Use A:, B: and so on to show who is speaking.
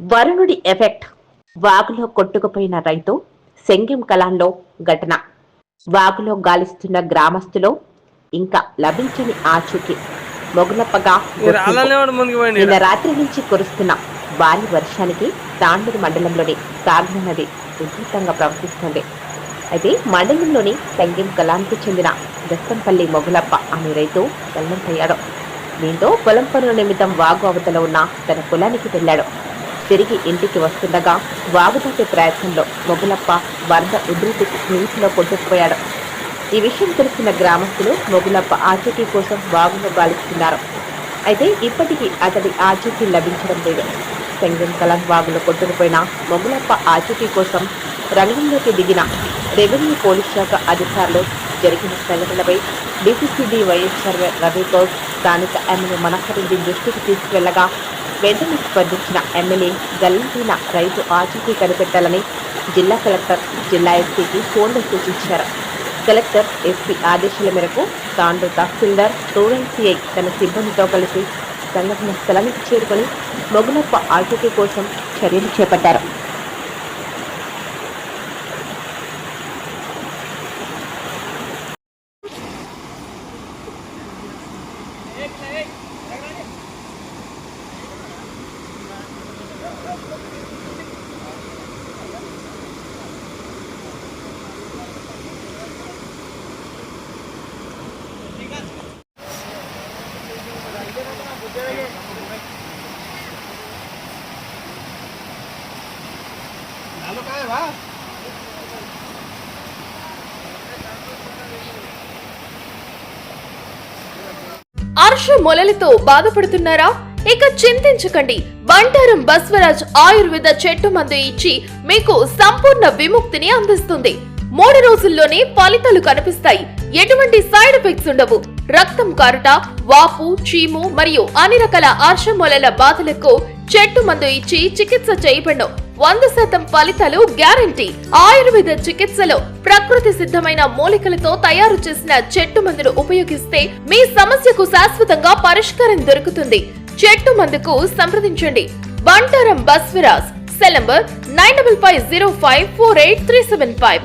A: వరుణుడి effect. వాగులో కొట్టుకుపోయిన రైతు సెంగిం కలాంలో ఘటన. వాగులో గాలిస్తున్న గ్రామస్తులు ఇంకా లభించని ఆచూకీ. మొగులప్పగా నిన్న రాత్రి నుంచి కురుస్తున్న భారీ వర్షానికి తాండూరు మండలంలోని కాగ్న నది ఉధృతంగా ప్రవహిస్తుంది. అయితే మండలంలోని సంగీం కలానికి చెందిన దస్తంపల్లి మొగులప్ప అనే రైతు గల్లంతయ్యాడు దీంతో పొలం పనుల నిమిత్తం వాగు అవతల ఉన్న తన పొలానికి వెళ్ళాడు. తిరిగి ఇంటికి వస్తుండగా వాగుదాటే ప్రయత్నంలో మొగులప్ప వరద ఉధృతికి నీటిలో కొట్టుకుపోయాడు ఈ విషయం తెలిసిన గ్రామస్తులు మొగులప్ప ఆచూకీ కోసం వాగులో గాలిస్తున్నారు. అయితే ఇప్పటికీ అతడి ఆచూకీ లభించడం లేదు. సెంగం కలం వాగులో కొట్టుకుపోయిన మొగులప్ప ఆచూకీ కోసం రంగంలోకి దిగిన రెవెన్యూ పోలీస్ శాఖ అధికారులు జరిగిన సంఘటనపై డిసిసిబి వైఎస్ఆర్ రవి గౌడ్ స్థానిక ఎమ్మెల్యే మనహరెడ్డి దృష్టికి తీసుకువెళ్ళగా వెంటనే స్పందించిన ఎమ్మెల్యే గల్లంతైన రైతు ఆచూకీ కనిపెట్టాలని జిల్లా కలెక్టర్ జిల్లా ఎస్పీకి ఫోన్లో సూచించారు. కలెక్టర్ ఎస్పీ ఆదేశాల మేరకు తాండ్రు తహసీల్దార్ రూరల్ సిఐ తన సిబ్బందితో కలిసి సంఘటన స్థలానికి చేరుకొని మొగులప్ప ఆచూకీ కోసం చర్యలు చేపట్టారు.
B: అర్ష మొలలతో బాధపడుతున్నారా? ఇక చింతించకండి. బంటారం బస్వరాజ్ ఆయుర్వేద చెట్టు మందు ఇచ్చి మీకు సంపూర్ణ విముక్తిని అందిస్తుంది. మూడు రోజుల్లోనే ఫలితాలు కనిపిస్తాయి. ఎటువంటి సైడ్ ఎఫెక్ట్స్ ఉండవు. రక్తం కారుట వాపు చీము మరియు అన్ని రకాల ఆర్షమూలల బాధలకు చెట్టు మందు ఇచ్చి చికిత్స చేయబడను వంద శాతం ఫలితాలు గ్యారంటీ. ఆయుర్వేద చికిత్సలో ప్రకృతి సిద్ధమైన మూలికలతో తయారు చేసిన చెట్టు మందును ఉపయోగిస్తే మీ సమస్యకు శాశ్వతంగా పరిష్కారం దొరుకుతుంది. చెట్టు మందుకు సంప్రదించండి. Bantaram Basviraj cell number nine double five zero five four eight three seven five.